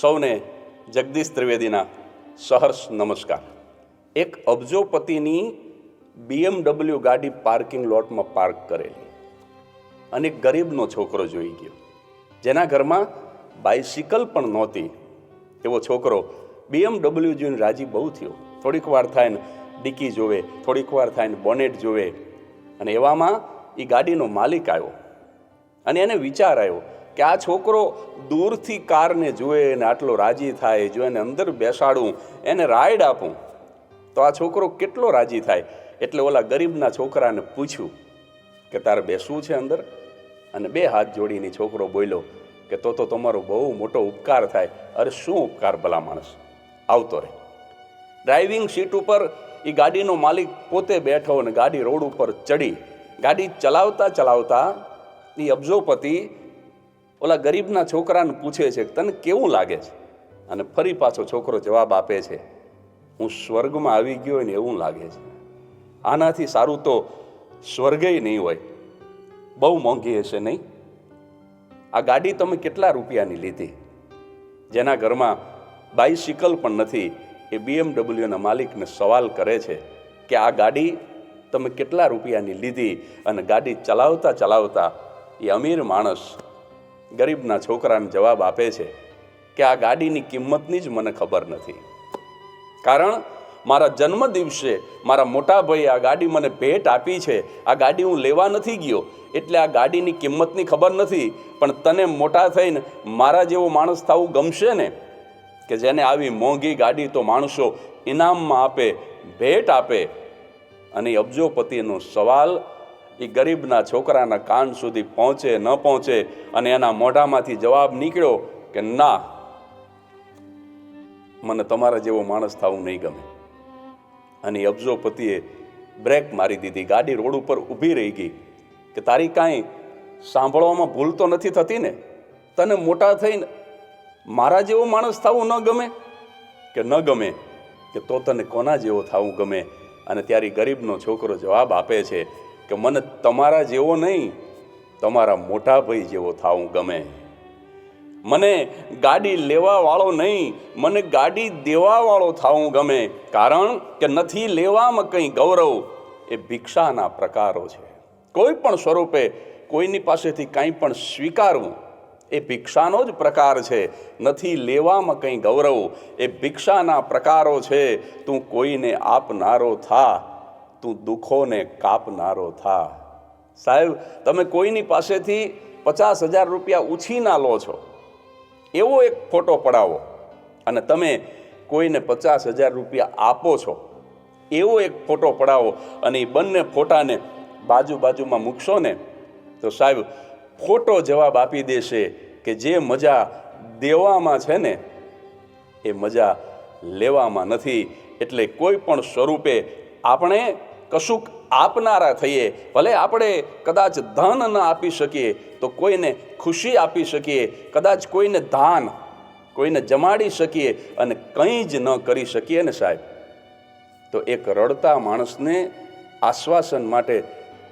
સૌને જગદીશ ત્રિવેદીના સહર્ષ નમસ્કાર. એક અબજોપતિની બીએમડબલ્યુ ગાડી પાર્કિંગ લોટમાં પાર્ક કરેલી. અને ગરીબનો છોકરો જોઈ ગયો. જેના ઘરમાં બાઇસિકલ પણ નહોતી. એવો છોકરો બીએમડબલ્યુ જોઈને રાજી બહુ થયો. થોડીક વાર થાય ને ડિક્કી જોવે, થોડીક વાર થાય ને બોનેટ જોવે. અને એવામાં એ ગાડીનો માલિક આવ્યો. અને એને વિચાર આવ્યો કે આ છોકરો દૂરથી કારને જુએ અને આટલો રાજી થાય, જો એને અંદર બેસાડું, એને રાઈડ આપું, તો આ છોકરો કેટલો રાજી થાય? એટલે ઓલા ગરીબના છોકરાને પૂછ્યું કે તારે બેસવું છે અંદર? અને બે હાથ જોડીને છોકરો બોલ્યો કે તો તો તમારો બહુ મોટો ઉપકાર થાય. અરે શું ઉપકાર ભલા માણસ? આવતો રહે. ડ્રાઇવિંગ સીટ ઉપર એ ગાડીનો માલિક પોતે બેઠો અને ગાડી રોડ ઉપર ચડી. ગાડી ચલાવતા ચલાવતા એ અબજોપતિ ઓલા ગરીબના છોકરાને પૂછે છે, તને કેવું લાગે છે? અને ફરી પાછો છોકરો જવાબ આપે છે, હું સ્વર્ગમાં આવી ગયો હોય ને એવું લાગે છે. આનાથી સારું તો સ્વર્ગય નહીં હોય. બહુ મોંઘી હશે નહીં? આ ગાડી તમે કેટલા રૂપિયાની લીધી? જેના ઘરમાં બાઇસિકલ પણ નથી, એ બીએમડબલ્યુના માલિકને સવાલ કરે છે કે આ ગાડી તમે કેટલા રૂપિયાની લીધી અને ગાડી ચલાવતા ચલાવતા એ અમીર માણસ ગરીબના છોકરાને જવાબ આપે છે કે આ ગાડીની કિંમતની જ મને ખબર નથી. કારણ મારા જન્મ દિવસે મારા મોટા ભાઈ આ ગાડી મને ભેટ આપી છે. આ ગાડી હું લેવા નથી ગયો એટલે આ ગાડીની કિંમતની ખબર નથી. પણ તને મોટા થઈને મારા જેવો માણસ થવું ગમશે ને? કે જેને આવી મોંઘી ગાડી તો માણસો ઇનામમાં આપે, ભેટ આપે? અને અબજોપતિનો સવાલ એ ગરીબના છોકરાના કાન સુધી પહોંચે, ન પહોંચે અને એના મોઢામાંથી જવાબ નીકળ્યો કે, ના, મને તમારા જેવો માણસ થવું નહીં ગમે. અને અબજોપતિએ બ્રેક મારી દીધી, ગાડી રોડ ઉપર ઊભી રહી ગઈ કે, તારી કાંઈ સાંભળવામાં ભૂલ તો નથી થતી ને? તને મોટા થઈને મારા જેવો માણસ થવું ન ગમે? કે ન ગમે? કે તો તને કોના જેવો થવું ગમે? અને ત્યારે ગરીબનો છોકરો જવાબ આપે છે કે મને તમારા જેવો નહીં, તમારા મોટા ભાઈ જેવો થવું ગમે. મને ગાડી લેવાવાળો નહીં, મને ગાડી દેવાવાળો થવું ગમે. કારણ કે નથી લેવામાં કંઈ ગૌરવ એ ભિક્ષાના પ્રકારો છે. કોઈ પણ સ્વરૂપે કોઈની પાસેથી કાંઈ પણ સ્વીકારવું એ ભિક્ષાનો જ પ્રકાર છે. નથી લેવામાં કંઈ ગૌરવ એ ભિક્ષાના પ્રકારો છે. તું કોઈને આપનારો થા. તું દુઃખોને કાપનારો થા. સાહેબ, તમે કોઈની પાસેથી પચાસ હજાર રૂપિયા ઉછીના લો છો. એવો એક ફોટો પડાવો અને તમે કોઈને પચાસ હજાર રૂપિયા આપો છો. એવો એક ફોટો પડાવો અને એ બંને ફોટાને બાજુ બાજુમાં મૂકશો ને, તો સાહેબ, ફોટો જવાબ આપી દેશે કે જે મજા દેવામાં છે ને, એ મજા લેવામાં નથી. એટલે કોઈ પણ સ્વરૂપે આપણે કશુંક આપનારા થઈએ, ભલે આપણે કદાચ ધન ન આપી શકીએ, તો કોઈને ખુશી આપી શકીએ, કદાચ કોઈને ધાન કોઈને જમાડી શકીએ અને કંઈ જ ન કરી શકીએ ને સાહેબ? તો એક રડતા માણસને આશ્વાસન માટે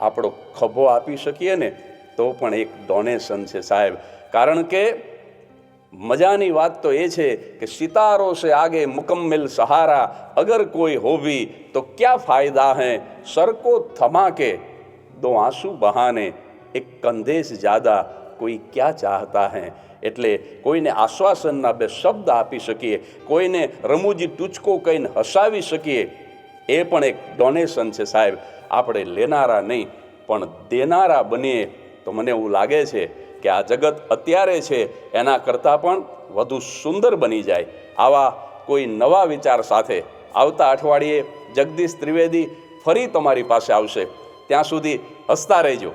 આપણો ખભો આપી શકીએ ને, તો પણ એક ડોનેશન છે સાહેબ. કારણ કે મજાની વાત તો એ છે કે સિતારો સે આગે મુકમ્મલ સહારા, અગર કોઈ હોવી તો ક્યાં ફાયદા હૈ? સરકો થમાકે થમા દો આંસુ બહાને, એક કંદેશ જ્યાદા કોઈ ક્યાં ચાહતા હૈ? એટલે કોઈને આશ્વાસનના બે શબ્દ આપી શકીએ, કોઈને રમૂજી ટૂચકો કહીને હસાવી શકીએ, એ પણ એક ડોનેશન છે સાહેબ. આપણે લેનારા નહીં, પણ દેનારા બનીએ તો મને એવું લાગે છે કે આ જગત અત્યારે છે, એના કરતાં પણ વધુ સુંદર બની જાય. આવા કોઈ નવા વિચાર સાથે આવતા અઠવાડિયે જગદીશ ત્રિવેદી ફરી તમારી પાસે આવશે. ત્યાં સુધી હસતા રહેજો.